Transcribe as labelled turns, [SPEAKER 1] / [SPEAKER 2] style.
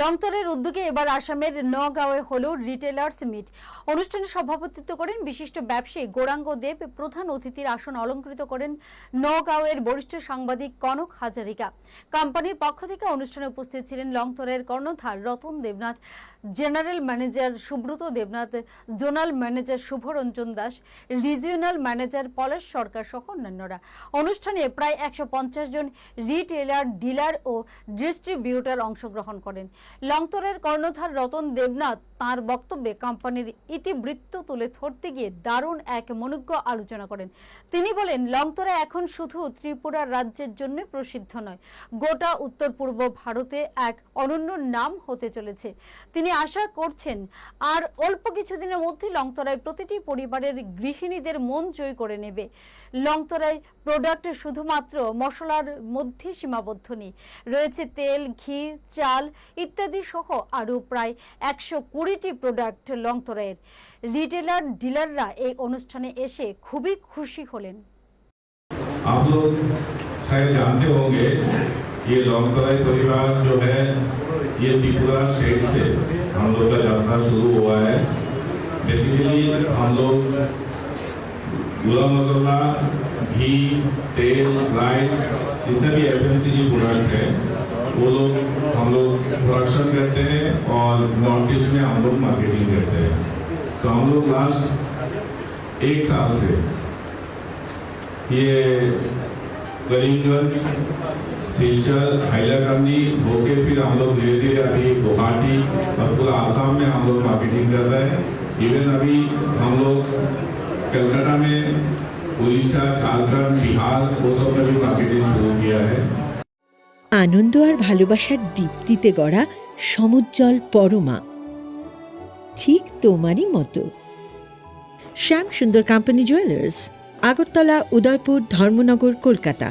[SPEAKER 1] লংতরের উদ্যোগে এবার আসামের নগাঁওয়ে হল রিটেলার্স মিট অনুষ্ঠানে সভাপতিত্ব করেন বিশিষ্ট ব্যবসায়ী গৌরাঙ্গ দেব। প্রধান অতিথির আসন অলঙ্কৃত করেন নগাঁওয়ের বরিষ্ঠ সাংবাদিক কনক হাজারিকা। কোম্পানির পক্ষ থেকে অনুষ্ঠানে উপস্থিত ছিলেন লংতরের কর্ণধার Ratan Debnath general manager Subrata Debnath zonal manager Subhranjan Das regional manager Palash Sarkar সহ অন্যান্যরা। অনুষ্ঠানে প্রায় একশো পঞ্চাশ জন রিটেলার ডিলার ও ডিস্ট্রিবিউটার অংশগ্রহণ করেন। লংতরের কর্ণধার রতন দেবনাথ তার বক্তব্যে কোম্পানির ইতিবৃত্ত তুলে ধরতে গিয়ে দারুণ এক মনোজ্ঞ আলোচনা করেন। তিনি বলেন, লংতরা এখন শুধু ত্রিপুরা রাজ্যের জন্য প্রসিদ্ধ নয়, গোটা উত্তর পূর্ব ভারতে এক অনন্য নাম হতে চলেছে। তিনি আশা করছেন, আর অল্প কিছুদিনের মধ্যে লংতরায় প্রতিটি পরিবারের গৃহিণীদের মন জয় করে নেবে। লংতরায় প্রোডাক্ট শুধুমাত্র মশলার মধ্যে সীমাবদ্ধ নেই। রয়েছে তেল, ঘি, চাল ইত্যাদি সহ আরও প্রায় একশো কুড়িটি প্রোডাক্ট লংতরায়ের রিটেলার ডিলাররা এই অনুষ্ঠানে এসে খুবই খুশি হলেন
[SPEAKER 2] आप लोग शायद जानते होंगे ये लौंगतराई परिवार जो है ये त्रिपुरा स्टेट से हम लोग का यात्रा शुरू हुआ है बेसिकली हम लोग गुलाम मसाला घी, तेल, राइस, जितने भी एफएमसीजी प्रोडक्ट है, वो लोग हम लोग प्रोडक्शन करते हैं और नॉर्थ ईस्ट में हम लोग मार्केटिंग करते हैं। तो हम लोग लास्ट एक साल से ये करीमगंज, सिलचर हैदराबादी होके फिर हम लोग धीरे धीरे अभी गुवाहाटी और पूरा आसाम में हम लोग मार्केटिंग कर रहे हैं। इवन अभी हम लोग कलकत्ता में उड़ीसा झारखंड बिहार वो सब में भी मार्केटिंग शुरू किया है
[SPEAKER 3] আনন্দ আর ভালোবাসার দীপ্তিতে গড়া সমুজ্জ্বল পরমা ঠিক তোমারই মতো শ্যাম সুন্দর কোম্পানি জুয়েলার্স আগরতলা উদয়পুর ধর্মনগর কলকাতা